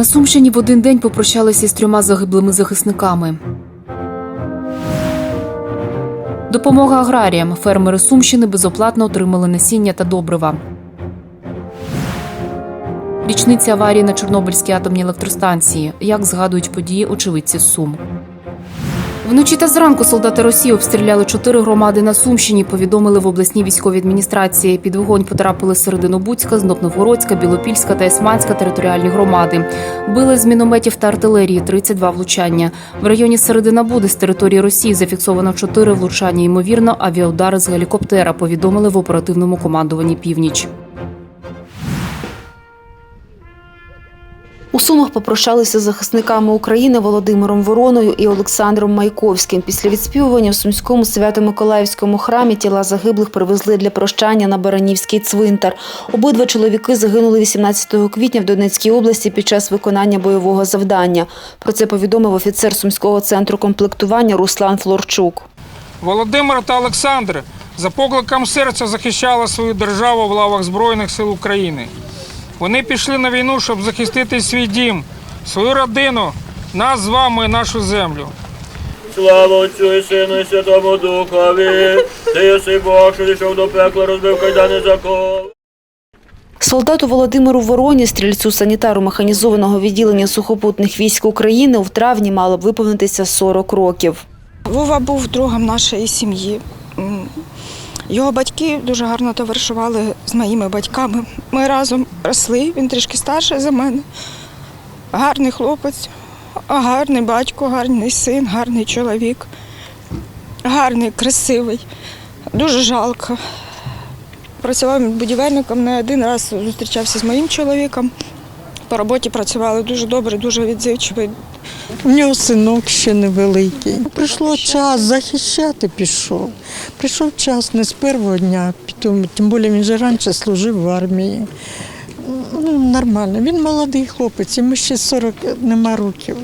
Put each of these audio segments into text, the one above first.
На Сумщині в один день попрощалися з трьома загиблими захисниками. Допомога аграріям. Фермери Сумщини безоплатно отримали насіння та добрива. Річниця аварії на Чорнобильській атомній електростанції. Як згадують події очевидці Сум. Вночі та зранку солдати Росії обстріляли чотири громади на Сумщині. Повідомили в обласній військовій адміністрації. Під вогонь потрапили Серединобудська, Знопновгородська, Білопільська та Есманська територіальні громади. Били з мінометів та артилерії 32 влучання. В районі Середина Буди з території Росії зафіксовано чотири влучання. Ймовірно, авіаудари з гелікоптера. Повідомили в оперативному командуванні Північ. У Сумах попрощалися з захисниками України Володимиром Вороною і Олександром Майковським. Після відспівування в Сумському Свято-Миколаївському храмі тіла загиблих привезли для прощання на Баранівський цвинтар. Обидва чоловіки загинули 18 квітня в Донецькій області під час виконання бойового завдання. Про це повідомив офіцер Сумського центру комплектування Руслан Флорчук. Володимир та Олександр за покликом серця захищали свою державу в лавах Збройних сил України. Вони пішли на війну, щоб захистити свій дім, свою родину, нас з вами нашу землю. Слава Отцю і Сину і Святому Духові, ти єси Бог, що дійшов до пекла, розбив кайдани закон. Солдату Володимиру Вороні, стрільцю санітару механізованого відділення сухопутних військ України, в травні мало б виповнитися 40 років. Вова був другом нашої сім'ї. Його батьки дуже гарно товаришували з моїми батьками. Ми разом росли, він трішки старший за мене. Гарний хлопець, гарний батько, гарний син, гарний чоловік, гарний, красивий. Дуже жалко. Працював будівельником, не один раз зустрічався з моїм чоловіком. По роботі працювали дуже добре, дуже відзивчивий, У нього синок ще невеликий. Прийшло час захищати пішов. Прийшов час не з першого дня, тому, тим більше він же раніше служив в армії. Ну, нормально. Він молодий хлопець, йому ще 40 нема років.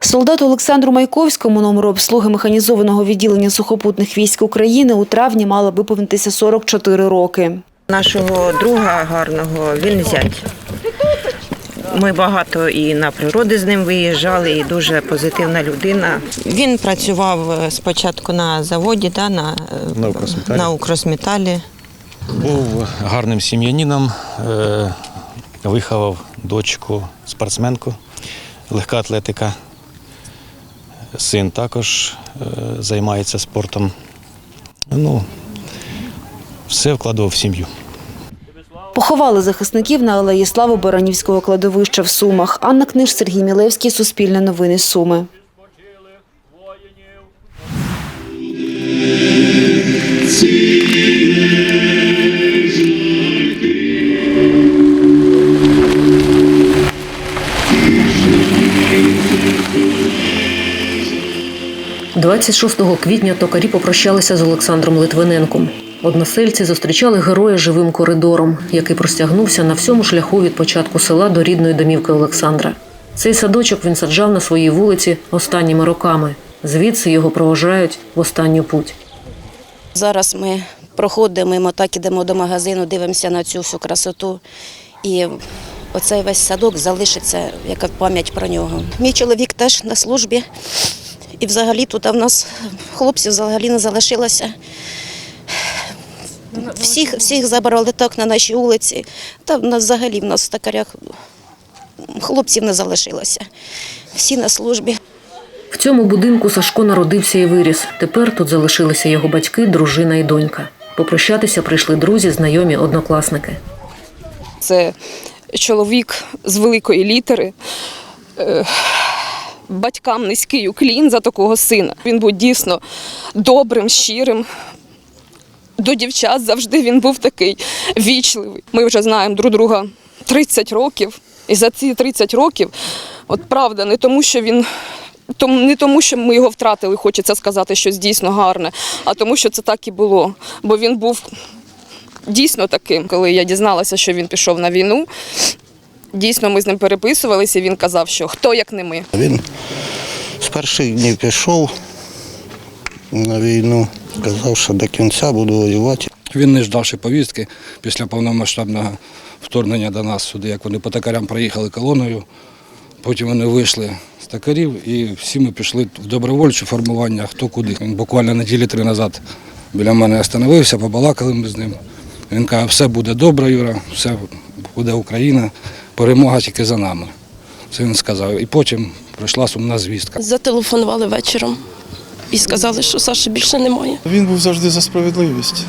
Солдату Олександру Майковському, номеру обслуги механізованого відділення сухопутних військ України, у травні мало виповнитися 44 роки. Нашого друга гарного він зять. Ми багато і на природи з ним виїжджали, і дуже позитивна людина. Він працював е, спочатку на заводі, да, на, е, На «Укросметалі». на «Укросметалі». Був гарним сім'янином, е, виховав дочку, спортсменку, легка атлетика. Син також займається спортом. Ну, все вкладував в сім'ю. Поховали захисників на алеї Слави Баранівського кладовища в Сумах. Анна Книж, Сергій Мілевський, Суспільне новини Суми. – 26 квітня токарі попрощалися з Олександром Литвиненком. Односельці зустрічали героя живим коридором, який простягнувся на всьому шляху від початку села до рідної домівки Олександра. Цей садочок він саджав на своїй вулиці останніми роками. Звідси його проважають в останню путь. Зараз ми проходимо мимо, так ідемо до магазину, дивимося на цю всю красоту. І оцей весь садок залишиться як пам'ять про нього. Мій чоловік теж на службі. І взагалі тут в нас хлопців взагалі не залишилося. Всіх, всіх забрали так на нашій вулиці. Та в нас взагалі в нас в токарях хлопців не залишилося. Всі на службі. В цьому будинку Сашко народився і виріс. Тепер тут залишилися його батьки, дружина і донька. Попрощатися прийшли друзі, знайомі, однокласники. Це чоловік з великої літери. Е, Батькам низький уклін за такого сина. Він був дійсно добрим, щирим. До дівчат завжди він був такий вічливий. Ми вже знаємо друг друга 30 років. І за ці 30 років, от правда, не тому, що він. Тому не тому, що ми його втратили, хочеться сказати щось дійсно гарне, а тому, що це так і було. Бо він був дійсно таким. Коли я дізналася, що він пішов на війну, дійсно ми з ним переписувалися. і Він казав, що хто як не ми. Він з перших днів пішов на війну, казав, що до кінця буду воювати. Він не ждавши повістки після повномасштабного вторгнення до нас сюди, як вони по токарям проїхали колоною. Потім вони вийшли з токарів і всі ми пішли в добровольче формування, хто куди. Він буквально неділі три назад біля мене остановився, побалакали ми з ним. Він каже, все буде добре, Юра, все буде Україна, перемога тільки за нами. Це він сказав. І потім прийшла сумна звістка. Зателефонували вечором і сказали, що Саші більше немає. Він був завжди за справедливість,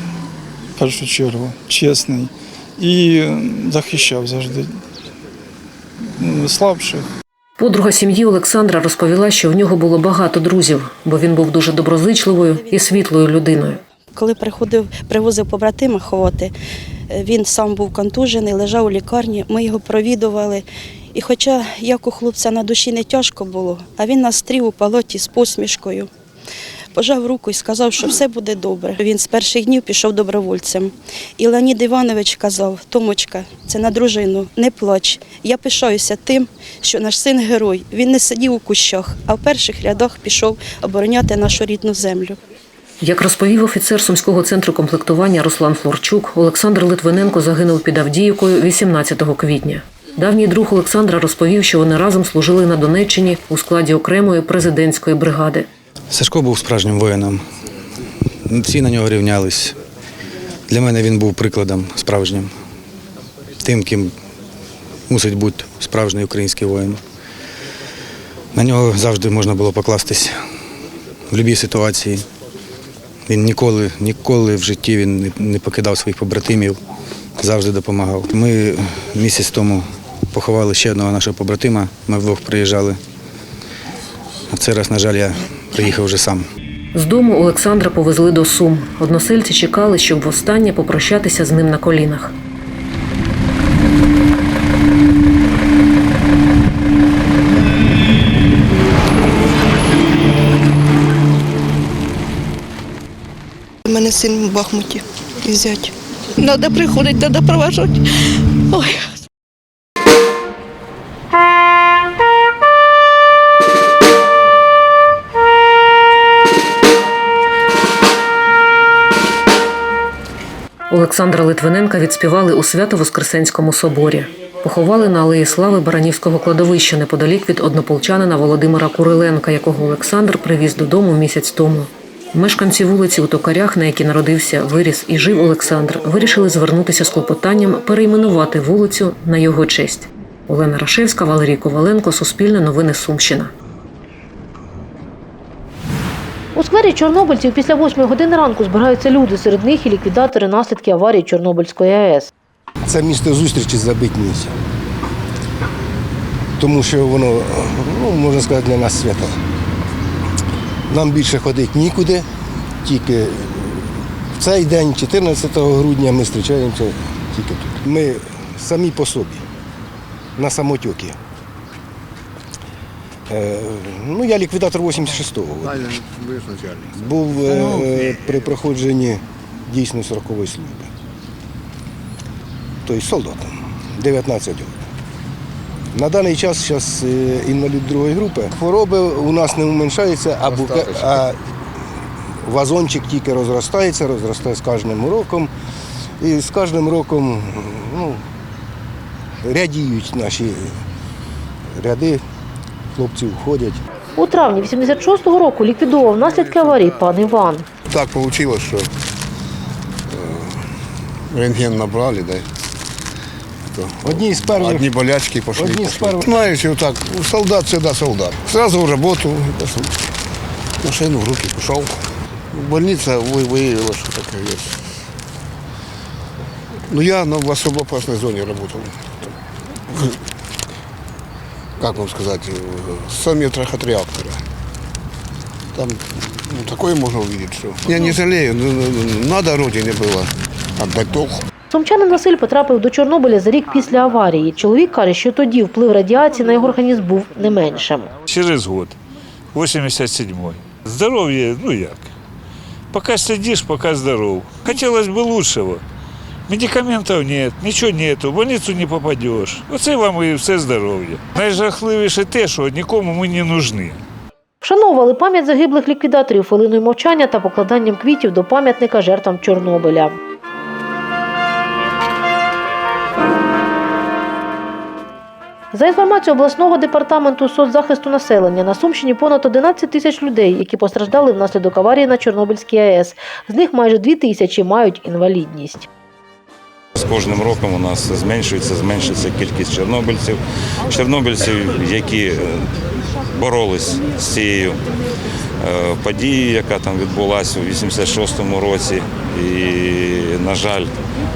в першу чергу, чесний і захищав завжди м, слабших. Подруга сім'ї Олександра розповіла, що в нього було багато друзів, бо він був дуже доброзичливою і світлою людиною. Коли приходив, привозив побратима ховати, він сам був контужений, лежав у лікарні, ми його провідували. І хоча як у хлопця на душі не тяжко було, а він настрів у палоті з посмішкою. Пожав руку і сказав, що все буде добре. Він з перших днів пішов добровольцем. І Леонід Іванович казав: Томочка, це на дружину, не плач. Я пишаюся тим, що наш син герой. Він не сидів у кущах, а в перших рядах пішов обороняти нашу рідну землю. Як розповів офіцер сумського центру комплектування Руслан Флорчук, Олександр Литвиненко загинув під Авдіївкою 18 квітня. Давній друг Олександра розповів, що вони разом служили на Донеччині у складі окремої президентської бригади. Сашко був справжнім воїном. Всі на нього рівнялись. Для мене він був прикладом справжнім. Тим, ким мусить бути справжній український воїн. На нього завжди можна було покластись в будь-якій ситуації. Він ніколи, ніколи в житті він не- покидав своїх побратимів, завжди допомагав. Ми місяць тому поховали ще одного нашого побратима, ми вдвох приїжджали. А цей раз, на жаль, я приїхав вже сам. З дому Олександра повезли до Сум. Односельці чекали, щоб востаннє попрощатися з ним на колінах. У мене син в Бахмуті і взять. Треба приходити, треба проважати. Ой. Олександра Литвиненка відспівали у Свято-Воскресенському соборі. Поховали на Алеї Слави Баранівського кладовища неподалік від однополчанина Володимира Куриленка, якого Олександр привіз додому місяць тому. Мешканці вулиці у Токарях, на якій народився, виріс і жив Олександр, вирішили звернутися з клопотанням перейменувати вулицю на його честь. Олена Рашевська, Валерій Коваленко, Суспільне новини Сумщина. У сквері чорнобильців після 8 години ранку збираються люди. Серед них і ліквідатори наслідків аварії Чорнобильської АЕС. Це місто зустрічі забитниці. Тому що воно, ну, можна сказати, для нас свято. Нам більше ходити нікуди, тільки в цей день, 14 грудня, ми зустрічаємося тільки тут. Ми самі по собі, на самотьокі. Е, ну, я ліквідатор 86-го. року. Був е, при проходженні дійсно 40-ї служби. Тобто солдатом, 19 років. На даний час зараз інвалід другої групи. Хвороби у нас не уменшаються, а, буке, а вазончик тільки розростається, розростає з кожним роком. І з кожним роком ну, рядіють наші ряди, хлопці входять. У травні 86-го року ліквідував наслідки аварії пан Іван. Так вийшло, що е, рентген набрали, да. То, Одні з перших- Одні болячки пошли. одні з перших- Знаєш, вот так, солдат всегда солдат. Сразу в роботу, машину в руки пішов. Больниця выявила, что такое есть. Ну, я на, в особо опасной зоне работал. Как вам сказать, 100 метрах от реактора. Там ну, такое можно увидеть, что... Я не жалею, ну, ну, ну, надо родине было отдать долг. Сумчанин Василь потрапив до Чорнобиля за рік після аварії. Чоловік каже, що тоді вплив радіації на його організм був не меншим. Через год, 87-й. Здоровье, ну як. Пока сидишь, пока здоров. Хотелось бы лучшего. Медикаментів нет, нічого нету, в больницю не попадеш. Оце вам і все здоров'я. Найжахливіше те, що нікому ми не нужны. Вшановували пам'ять загиблих ліквідаторів хвилиною мовчання та покладанням квітів до пам'ятника жертвам Чорнобиля. За інформацією обласного департаменту соцзахисту населення, на Сумщині понад 11 тисяч людей, які постраждали внаслідок аварії на Чорнобильській АЕС. З них майже 2 тисячі мають інвалідність. З кожним роком у нас зменшується, зменшується кількість чорнобильців, чорнобильців, які е, боролись з цією е, подією, яка там відбулася у 86-му році. І, на жаль,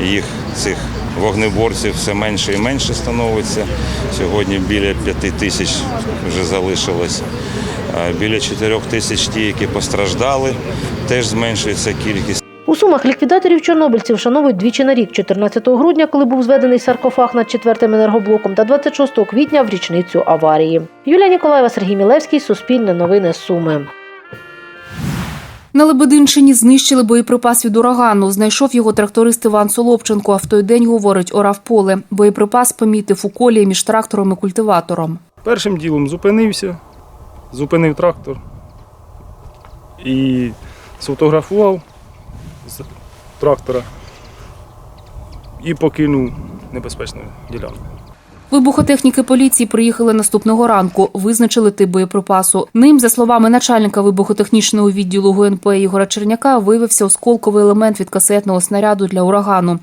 їх цих вогнеборців все менше і менше становиться. Сьогодні біля п'яти тисяч вже залишилось. Біля чотирьох тисяч ті, які постраждали, теж зменшується кількість. У Сумах ліквідаторів чорнобильців вшановують двічі на рік 14 грудня, коли був зведений саркофаг над четвертим енергоблоком, та 26 квітня в річницю аварії. Юлія Ніколаєва, Сергій Мілевський, Суспільне новини Суми. На Лебединщині знищили боєприпас від урагану. Знайшов його тракторист Іван Солопченко. А в той день, говорить, орав поле. Боєприпас помітив у колії між трактором і культиватором. Першим ділом зупинився, зупинив трактор і сфотографував з трактора і покинув небезпечну ділянку. Вибухотехніки поліції приїхали наступного ранку. Визначили тип боєприпасу. Ним, за словами начальника вибухотехнічного відділу ГУНП Ігоря Черняка, виявився осколковий елемент від касетного снаряду для урагану.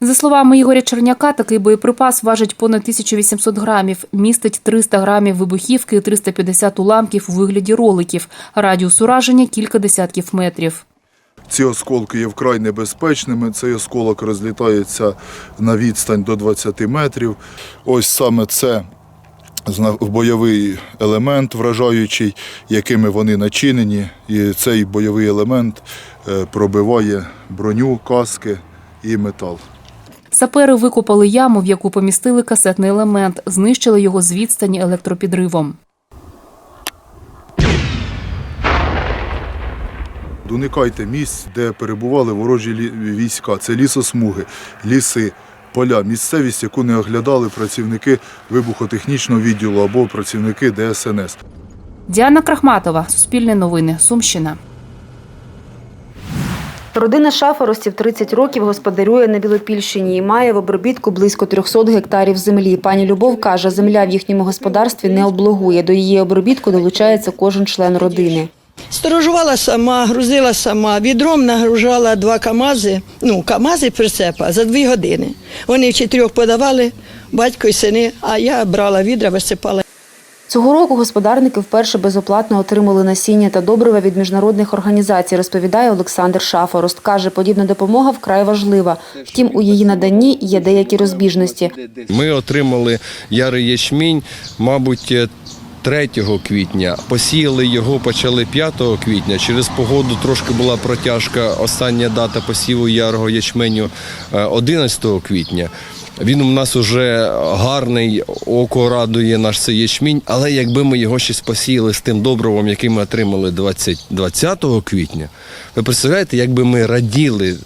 За словами Ігоря Черняка, такий боєприпас важить понад 1800 грамів, містить 300 грамів вибухівки і 350 уламків у вигляді роликів. Радіус ураження кілька десятків метрів. Ці осколки є вкрай небезпечними. Цей осколок розлітається на відстань до 20 метрів. Ось саме це бойовий елемент вражаючий, якими вони начинені. І цей бойовий елемент е, пробиває броню, каски і метал. Сапери викопали яму, в яку помістили касетний елемент, знищили його з відстані електропідривом. Уникайте місць, де перебували ворожі війська. Це лісосмуги, ліси, поля, місцевість, яку не оглядали працівники вибухотехнічного відділу або працівники ДСНС. Діана Крахматова, Суспільне новини, Сумщина. Родина шафоростів 30 років господарює на Білопільщині і має в обробітку близько 300 гектарів землі. Пані Любов каже, земля в їхньому господарстві не облогує. До її обробітку долучається кожен член родини. Сторожувала сама, грузила сама, відром нагружала два камази, ну, камази прицепа за дві години. Вони в чотирьох подавали, батько і сини, а я брала відра, висипала. Цього року господарники вперше безоплатно отримали насіння та добрива від міжнародних організацій, розповідає Олександр Шафорост. Каже, подібна допомога вкрай важлива. Втім, у її наданні є деякі розбіжності. Ми отримали ярий ячмінь, мабуть, 3 квітня. Посіяли його, почали 5 квітня. Через погоду трошки була протяжка. Остання дата посіву ярого ячменю е, 11 квітня. Він у нас уже гарний, око радує наш цей ячмінь, але якби ми його ще посіяли з тим добривом, який ми отримали 20, 20 квітня, ви представляєте, якби ми раділи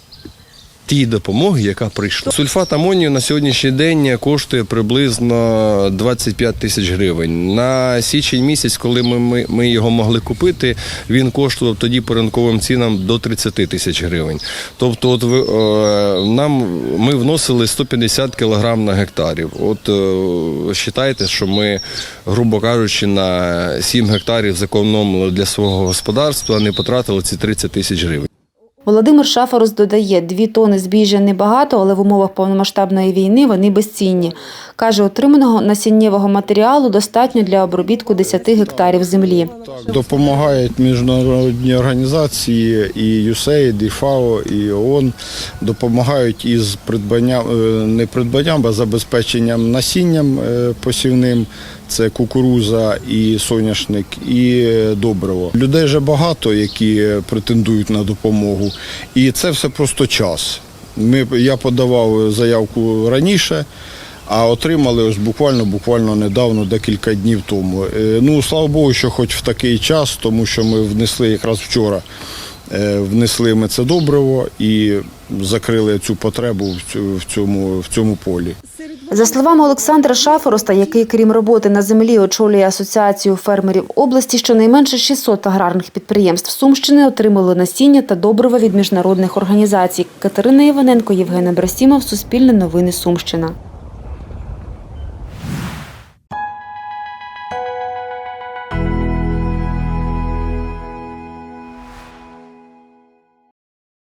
тій допомоги, яка прийшла. Сульфат амонію на сьогоднішній день коштує приблизно 25 тисяч гривень. На січень місяць, коли ми, ми, ми його могли купити, він коштував тоді по ринковим цінам до 30 тисяч гривень. Тобто, от е, нам ми вносили 150 кілограм на гектарів. От е, вважайте, що ми, грубо кажучи, на 7 гектарів зекономили для свого господарства, а не потратили ці 30 тисяч гривень. Володимир Шафорос додає, дві тони збіжжя небагато, але в умовах повномасштабної війни вони безцінні. Каже, отриманого насіннєвого матеріалу достатньо для обробітку 10 гектарів землі. Допомагають міжнародні організації, і USAID, і ФАО, і ООН допомагають із придбанням, е, не придбанням, а забезпеченням насінням е, посівним. Це кукуруза і соняшник, і добриво. Людей вже багато, які претендують на допомогу, і це все просто час. Ми, я подавав заявку раніше. А отримали ось буквально буквально недавно, декілька днів тому. Е, Ну слава Богу, що хоч в такий час, тому що ми внесли якраз вчора. е, Внесли ми це добриво і закрили цю потребу в цьому, в цьому полі. За словами Олександра Шафороста, який, крім роботи на землі, очолює асоціацію фермерів області, щонайменше 600 аграрних підприємств Сумщини отримали насіння та добрива від міжнародних організацій. Катерина Іваненко, Євген Абрасімов, Суспільне новини Сумщина.